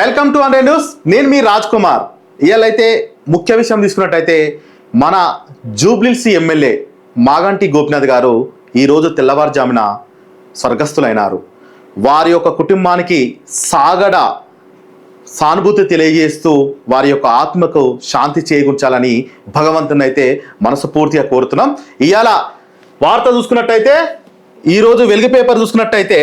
Welcome to hundred news. నేను మీ రాజ్ కుమార్. ఇవాళైతే ముఖ్య విషయం తీసుకున్నట్టయితే మన జూబ్లిల్సీ ఎమ్మెల్యే మాగంటి గోపినాథ్ గారు ఈరోజు తెల్లవారుజామున స్వర్గస్థులైనారు. వారి యొక్క కుటుంబానికి సాగడ సానుభూతి తెలియజేస్తూ వారి యొక్క ఆత్మకు శాంతి చేకూర్చాలని భగవంతుని అయితే మనస్ఫూర్తిగా కోరుతున్నాం. ఇవాళ వార్త చూసుకున్నట్టయితే ఈరోజు వెలుగు పేపర్ చూసుకున్నట్టయితే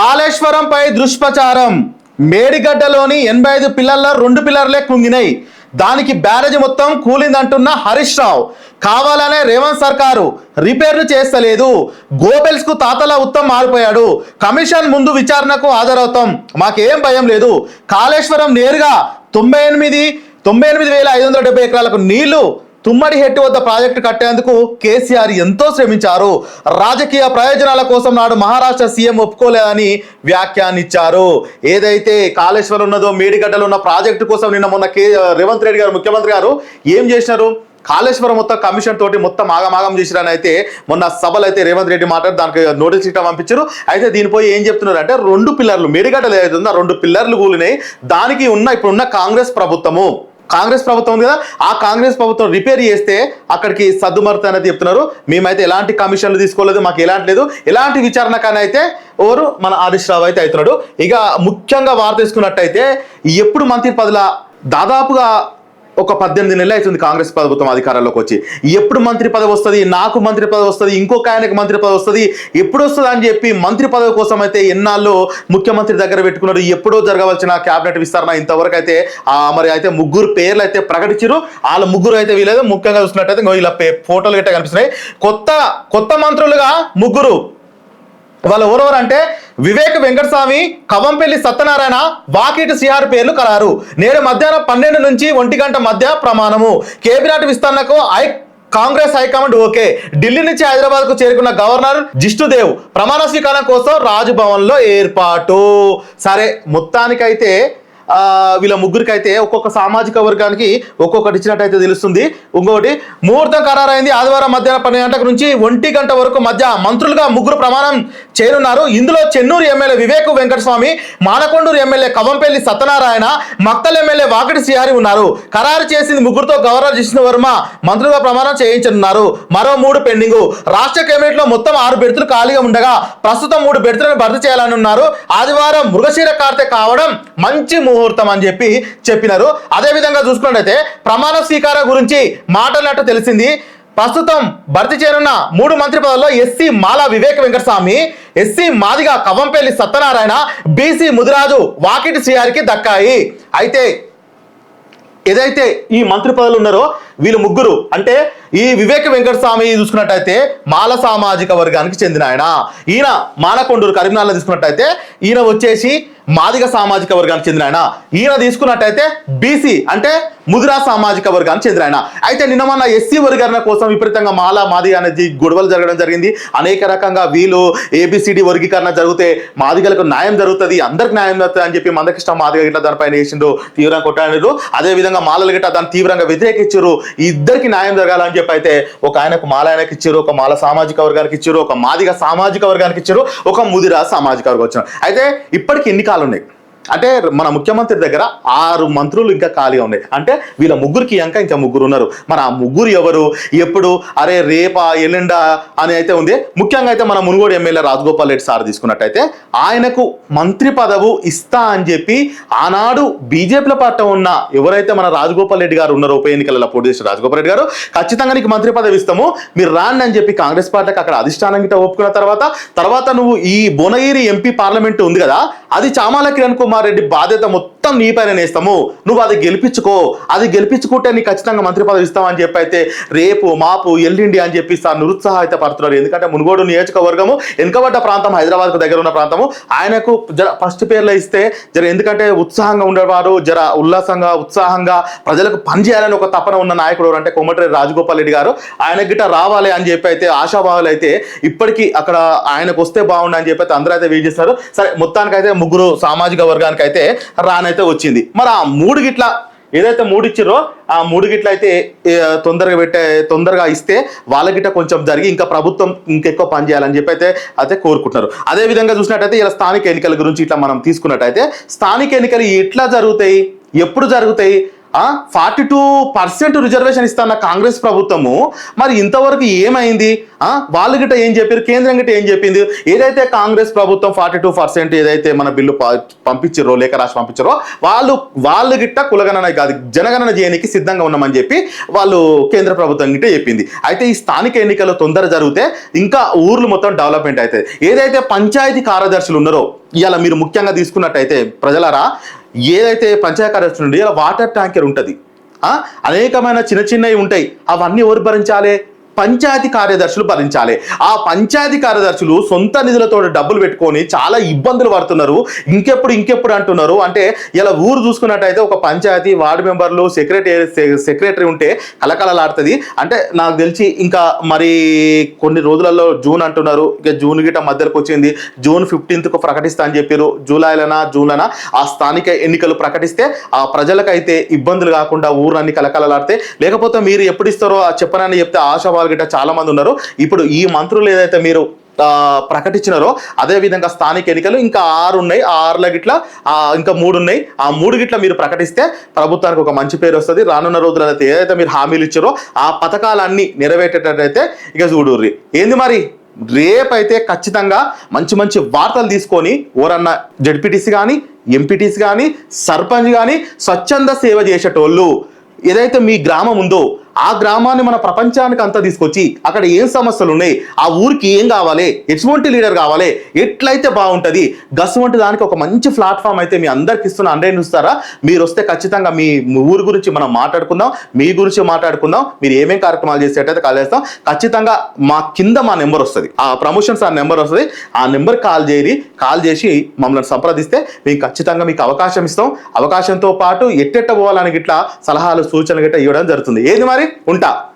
కాళేశ్వరంపై దుష్ప్రచారం. మేడిగడ్డలోని ఎనభై ఐదు పిల్లల్లో రెండు పిల్లర్లే కుంగినాయి. దానికి బ్యారేజ్ మొత్తం కూలిందంటున్న హరీష్ రావు. కావాలనే రేవంత్ సర్కారు రిపేర్లు చేస్తలేదు. గోబెల్స్కు తాతల ఉత్తమ్ మారిపోయాడు. కమిషన్ ముందు విచారణకు హాజరవుతాం. మాకేం భయం లేదు. కాళేశ్వరం నేరుగా తొంభై ఎనిమిది తొంభై ఎనిమిది వేల ఐదు వందల డెబ్బై ఎకరాలకు నీళ్ళు తుమ్మడి హెట్టు వద్ద ప్రాజెక్టు కట్టేందుకు కేసీఆర్ ఎంతో శ్రమించారు. రాజకీయ ప్రయోజనాల కోసం నాడు మహారాష్ట్ర సీఎం ఒప్పుకోలేదని వ్యాఖ్యానించారు. ఏదైతే కాళేశ్వరం ఉన్నదో మేడిగడ్డలో ఉన్న ప్రాజెక్టు కోసం నిన్న మొన్న కే రేవంత్ రెడ్డి గారు ముఖ్యమంత్రి గారు ఏం చేసినారు? కాళేశ్వరం మొత్తం కమిషన్ తోటి మొత్తం ఆగమాగం చేసిరని అయితే మొన్న సభలు అయితే రేవంత్ రెడ్డి మాట్లాడి దానికి నోటీస్ ఇట్లా పంపించారు. అయితే దీనిపై ఏం చెప్తున్నారు అంటే రెండు పిల్లర్లు మేడిగడ్డలు ఏదైతే ఉందో రెండు పిల్లర్లు కూలినాయి. దానికి ఉన్న ఇప్పుడున్న కాంగ్రెస్ ప్రభుత్వము. కాంగ్రెస్ ప్రభుత్వం ఉంది కదా ఆ కాంగ్రెస్ ప్రభుత్వం రిపేర్ చేస్తే అక్కడికి సర్దుమరుత అనేది చెప్తున్నారు. మేమైతే ఎలాంటి కమిషన్లు తీసుకోలేదు మాకు ఎలాంటి లేదు. ఎలాంటి విచారణ కానీ అయితే ఓరు మన హరీష్ రావు అయితే అవుతున్నాడు. ఇక ముఖ్యంగా వార్త తీసుకున్నట్టయితే ఎప్పుడు మంత్రి పదల దాదాపుగా ఒక పద్దెనిమిది నెలలు అవుతుంది కాంగ్రెస్ ప్రభుత్వం అధికారంలోకి వచ్చి. ఎప్పుడు మంత్రి పదవి వస్తుంది? నాకు మంత్రి పదవి వస్తుంది ఇంకొక ఆయనకు మంత్రి పదవి వస్తుంది. ఎప్పుడు వస్తుంది అని చెప్పి మంత్రి పదవి కోసం అయితే ఎన్నాళ్ళు ముఖ్యమంత్రి దగ్గర పెట్టుకున్నారు? ఎప్పుడో జరగవలసిన క్యాబినెట్ విస్తరణ ఇంతవరకు అయితే మరి అయితే ముగ్గురు పేర్లు అయితే ప్రకటించారు వాళ్ళ ముగ్గురు అయితే వీలేదు ముఖ్యంగా చూసినట్టయితే ఇలా పే- ఫోటోలు గట్రా కనిపిస్తున్నాయి. కొత్త కొత్త మంత్రులుగా ముగ్గురు. వాళ్ళు ఎవరెవరు అంటే వివేక్ వెంకటస్వామి కవంపల్లి సత్యనారాయణ వాకిటి సిఆర్ పేర్లు కలారు నేడు మధ్యాహ్నం పన్నెండు నుంచి ఒంటి గంట మధ్య ప్రమాణము. కేబినెట్ విస్తరణకు I Congress high command okay. Delhi నుంచి హైదరాబాద్కు చేరుకున్న గవర్నర్ జిష్ణుదేవ్ ప్రమాణ స్వీకారం కోసం రాజ్భవన్లో ఏర్పాటు. సరే మొత్తానికైతే వీళ్ళ ముగ్గురికి అయితే ఒక్కొక్క సామాజిక వర్గానికి ఒక్కొక్కటి ఇచ్చినట్టయితే తెలుస్తుంది. ఇంకొకటి ముహూర్తం ఖరారైంది ఆదివారం మధ్యాహ్నం పన్నెండు గంటల నుంచి ఒంటి గంట వరకు మధ్య మంత్రులుగా ముగ్గురు ప్రమాణం చేయనున్నారు. ఇందులో Chennur MLA Vivek Venkataswamy Manakondur MLA Kavampalli Satyanarayana Makthal MLA Vakiti Srihari ఉన్నారు. ఖరారు చేసింది ముగ్గురుతో గవర్నర్ జిష్ణు వర్మ మంత్రులుగా ప్రమాణం చేయించనున్నారు. మరో మూడు పెండింగ్. రాష్ట్ర కేబినెట్లో మొత్తం ఆరు బెర్తులు ఖాళీగా ఉండగా ప్రస్తుతం మూడు బెర్తులను భర్తీ చేయాలని ఉన్నారు ఆదివారం మృగశీర కార్తె కావడం మంచి ముహూర్తం. అని చెప్పి చెప్పినారు. అదే విధంగా చూసుకున్నట్టయితే ప్రమాణ స్వీకారం గురించి మాట్లాడినట్టు తెలిసింది. ప్రస్తుతం భర్తీ చేయనున్న మూడు మంత్రి పదవుల్లో SC Mala Vivek Venkataswamy SC Madiga Kavampalli Satyanarayana BC Mudiraj Vakiti శ్రీహారికి దక్కాయి. అయితే ఏదైతే ఈ మంత్రి పదవులు ఉన్నారో వీళ్ళు ముగ్గురు అంటే ఈ వివేక వెంకటస్వామి చూసుకున్నట్టయితే మాల సామాజిక వర్గానికి చెందిన ఆయన. ఈయన మానకొండూరు కరీంనగర్లో తీసుకున్నట్టయితే ఈయన వచ్చేసి మాదిగ సామాజిక వర్గానికి చెందిన ఆయన. ఈయన తీసుకున్నట్టయితే బీసీ అంటే ముదిరా సామాజిక వర్గానికి చెందిన ఆయన. అయితే నిన్న మొన్న ఎస్సీ వర్గాల కోసం విపరీతంగా మాల మాదిగ అనేది గొడవలు జరగడం జరిగింది. అనేక రకంగా వీళ్ళు ఏబిసిడి వర్గీకరణ జరిగితే మాదిగలకు న్యాయం జరుగుతుంది అందరికి న్యాయం జరుగుతుంది అని చెప్పి మందకృష్ణ మాదిగ గిట్ల దానిపైన వేసిండు తీవ్రంగా కొట్టాడు అదే విధంగా మాలలు గిట్ట దాన్ని తీవ్రంగా వ్యతిరేకించారు ఇద్దరికి న్యాయం జరగాలని చెప్పి అయితే ఒక ఆయనకు మాల ఆయనకి ఇచ్చారు ఒక మాల సామాజిక వర్గానికి ఇచ్చారు ఒక మాదిగ సామాజిక వర్గానికి ఇచ్చారు ఒక ముదిరా సామాజిక వర్గం వచ్చారు అయితే ఇప్పటికి ఎన్ని కాలు ఉన్నాయి అంటే మన ముఖ్యమంత్రి దగ్గర ఆరు మంత్రులు ఇంకా ఖాళీగా ఉన్నాయి. అంటే వీళ్ళ ముగ్గురికి ఇంకా ఇంకా ముగ్గురు ఉన్నారు. మరి ఆ ముగ్గురు ఎవరు? ఎప్పుడు? అరే రేపా ఎల్లుండా అని అయితే ఉంది. ముఖ్యంగా అయితే మన మునుగోడు ఎమ్మెల్యే రాజగోపాల్ రెడ్డి సార్ తీసుకున్నట్టయితే ఆయనకు మంత్రి పదవు ఇస్తా అని చెప్పి ఆనాడు బీజేపీల పార్టీ ఉన్న ఎవరైతే మన రాజగోపాల్ రెడ్డి గారు ఉన్నారో ఉప ఎన్నికలలో పోటీ చేసిన రాజగోపాల్ రెడ్డి గారు ఖచ్చితంగా నీకు మంత్రి పదవి ఇస్తాము. మీరు రాండి అని చెప్పి కాంగ్రెస్ పార్టీకి అక్కడ అధిష్టానం గిట్ట ఒప్పుకున్న తర్వాత తర్వాత నువ్వు ఈ బోనగిరి ఎంపీ పార్లమెంట్ ఉంది కదా అది చామాల కిరణ్ కుమార్ రెడ్డి బాధ్యత మొత్తం నీ పైన నేస్తాము. నువ్వు అది గెలిపించుకో. అది గెలిపించుకుంటే నీకు ఖచ్చితంగా మంత్రి పదవి ఇస్తామని చెప్పి అయితే రేపు మాపు ఎల్లుండి అని చెప్పి సార్ నిరుత్సాహిత పడుతున్నారు ఎందుకంటే మునుగోడు నియోజకవర్గము వెనుకబడ్డ ప్రాంతం హైదరాబాద్కు దగ్గర ఉన్న ప్రాంతము. ఆయనకు జర ఫస్ట్ పేర్లు ఇస్తే జర ఎందుకంటే ఉత్సాహంగా ఉండేవారు జర ఉల్లాసంగా ఉత్సాహంగా ప్రజలకు పనిచేయాలని ఒక తపన ఉన్న నాయకుడు అంటే కోమటిరెడ్డి రాజగోపాల్ రెడ్డి గారు. ఆయన గిట్ట రావాలి అని చెప్పి అయితే ఆశాభావాలు అయితే ఇప్పటికీ అక్కడ ఆయనకు వస్తే బాగుండు అని చెప్పి అయితే అందరూ అయితే వెయిట్ చేస్తారు. సరే మొత్తానికైతే ముగ్గురు సామాజిక వర్గానికి అయితే రానైతే వచ్చింది. మరి ఆ మూడు గిట్ల ఏదైతే మూడు ఇచ్చిరో ఆ మూడు గిట్ల అయితే తొందరగా పెట్టే తొందరగా ఇస్తే వాళ్ళ గిట్ట కొంచెం జరిగి ఇంకా ప్రభుత్వం ఇంకెక్కువ పనిచేయాలని చెప్పి అయితే అయితే కోరుకుంటున్నారు. అదే విధంగా చూసినట్టయితే ఇలా స్థానిక ఎన్నికల గురించి ఇట్లా మనం తీసుకున్నట్టయితే స్థానిక ఎన్నికలు ఎట్లా జరుగుతాయి? ఎప్పుడు జరుగుతాయి? ఫార్టీ టూ పర్సెంట్ రిజర్వేషన్ ఇస్తాన్న కాంగ్రెస్ ప్రభుత్వము? మరి ఇంతవరకు ఏమైంది? వాళ్ళ వాళ్ళు గిట్ట ఏం చెప్పారు కేంద్రం గిట్ట ఏం చెప్పింది? ఏదైతే కాంగ్రెస్ ప్రభుత్వం ఫార్టీ టూ పర్సెంట్ ఏదైతే మన బిల్లు పంపించారో లేఖ రాసి పంపించారో వాళ్ళు వాళ్ళు గిట్ట కులగణన కాదు జనగణన చేయడానికి సిద్ధంగా ఉన్నామని చెప్పి వాళ్ళు కేంద్ర ప్రభుత్వం గిట్ట చెప్పింది. అయితే ఈ స్థానిక ఎన్నికలు తొందర జరిగితే ఇంకా ఊర్లు మొత్తం డెవలప్మెంట్ అవుతాయి. ఏదైతే పంచాయతీ కార్యదర్శులు ఉన్నారో ఇవాళ మీరు ముఖ్యంగా తీసుకున్నట్టయితే ప్రజలరా ఏదైతే పంచాయతీ నుండి ఇలా వాటర్ ట్యాంకర్ ఉంటుంది. అనేకమైన చిన్న చిన్నవి ఉంటాయి. అవన్నీ ఎవరు భరించాలి? పంచాయతీ కార్యదర్శులు భరించాలి. ఆ పంచాయతీ కార్యదర్శులు సొంత నిధులతో డబ్బులు పెట్టుకొని చాలా ఇబ్బందులు పడుతున్నారు. ఇంకెప్పుడు ఇంకెప్పుడు అంటున్నారు. అంటే ఇలా ఊరు చూసుకున్నట్టయితే ఒక పంచాయతీ వార్డు మెంబర్లు సెక్రటరీ సెక్రటరీ ఉంటే కలకలలాడుతుంది అంటే నాకు తెలిసి ఇంకా మరి కొన్ని రోజులలో జూన్ అంటున్నారు. ఇక జూన్ గిట మధ్యలోకి వచ్చింది. జూన్ ఫిఫ్టీన్త్కు ప్రకటిస్తా అని చెప్పారు జూలైలనా జూన్లనా ఆ స్థానిక ఎన్నికలు ప్రకటిస్తే ఆ ప్రజలకైతే ఇబ్బందులు కాకుండా ఊరన్నీ కలకలలాడితే లేకపోతే మీరు ఎప్పుడు ఇస్తారో ఆ చెప్పనని చెప్తే ఆశ ఆశావాళ్ళు గిట్ట చాలా మంది ఉన్నారు. ఇప్పుడు ఈ మంత్రులు ఏదైతే మీరు ప్రకటించినారో అదే విధంగా స్థానిక ఎన్నికలు ఇంకా ఆరు ఉన్నాయి. ఆ ఆరుల గిట్ల ఇంకా మూడు ఉన్నాయి. ఆ మూడు గిట్ల మీరు ప్రకటిస్తే ప్రభుత్వానికి ఒక మంచి పేరు వస్తుంది. రానున్న రోజులలో ఏదైతే మీరు హామీలు ఇచ్చారో ఆ పథకాలన్నీ నెరవేర్చేటట్టయితే ఇక చూడుర్రి. ఏంది మరి? రేపైతే ఖచ్చితంగా మంచి మంచి వార్తలు తీసుకొని ఓరన్న జడ్పీటీసీ కానీ ఎంపీటీసీ కానీ సర్పంచ్ కానీ స్వచ్ఛంద సేవ చేసేటోళ్ళు ఏదైతే మీ గ్రామం ఉందో ఆ గ్రామాన్ని మన ప్రపంచానికి అంతా తీసుకొచ్చి అక్కడ ఏం సమస్యలు ఉన్నాయి ఆ ఊరికి ఏం కావాలి ఎటువంటి లీడర్ కావాలి ఎట్లయితే బాగుంటుంది గస్ వంటి దానికి ఒక మంచి ప్లాట్ఫామ్ అయితే మీ అందరికి ఇస్తున్న. అండే చూస్తారా? మీరు వస్తే ఖచ్చితంగా మీ ఊరు గురించి మనం మాట్లాడుకుందాం మీ గురించి మాట్లాడుకుందాం మీరు ఏమేం కార్యక్రమాలు చేసేటైతే కాల్ చేస్తాం. ఖచ్చితంగా మా కింద మా నెంబర్ వస్తుంది. ఆ ప్రమోషన్స్ ఆ నెంబర్ వస్తుంది. ఆ నెంబర్ కాల్ చేయరి కాల్ చేసి మమ్మల్ని సంప్రదిస్తే మేము ఖచ్చితంగా మీకు అవకాశం ఇస్తాం. అవకాశంతో పాటు ఎట్టెట్ట పోవాలని గిట్లా సలహాలు సూచనలు గిట్ట ఇవ్వడం జరుగుతుంది. ఏది మరి? ఉంటా.